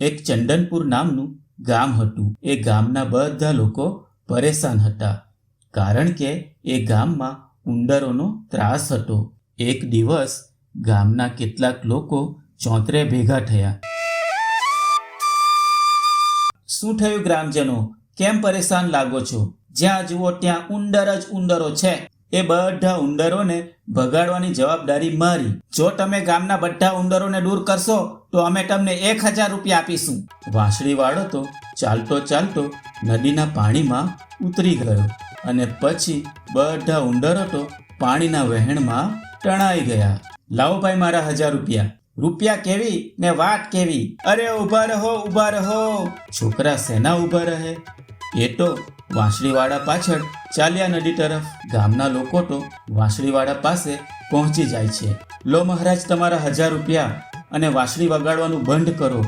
એક ચંદનપુર નામનું ગામ હતું. એ ગામના બધા લોકો પરેશાન હતા, કારણ કે એ ગામમાં ઉંદરોનો ત્રાસ હતો. એક દિવસ ગામના કેટલાક લોકો ચોંતરે ભેગા થયા. શું થયું ગ્રામજનો? કેમ પરેશાન લાગો છો? જ્યાં જુઓ ત્યાં ઉંદર જ ઉંદરો છે. એ બધા ઉંદરોને ભગાડવાની જવાબદારી મારી. જો તમે ગામના બધા ઉંદરોને દૂર કરશો, તો અમે તમને એક હજાર રૂપિયા આપીશું. વાંસળીવાળો તો ચાલતો ચાલતો નદીના પાણીમાં ઉતરી ગયો અને પછી બધા ઉંદરો તો પાણીના વહેણમાં તણાઈ ગયા. લાવો ભાઈ મારા હજાર રૂપિયા. રૂપિયા કેવી ને વાત કેવી? અરે ઊભા રહો ઊભા રહો. છોકરા સેના ઊભા રહે. એ તો વાંસળીવાળા પાછળ ચાલ્યા નદી તરફ. ગામના લોકો તો વાંસળીવાળા પાસે પહોંચી જાય છે. લો મહારાજ, તમારા હજાર રૂપિયા અને વાંસળી વગાડવાનું બંધ કરો.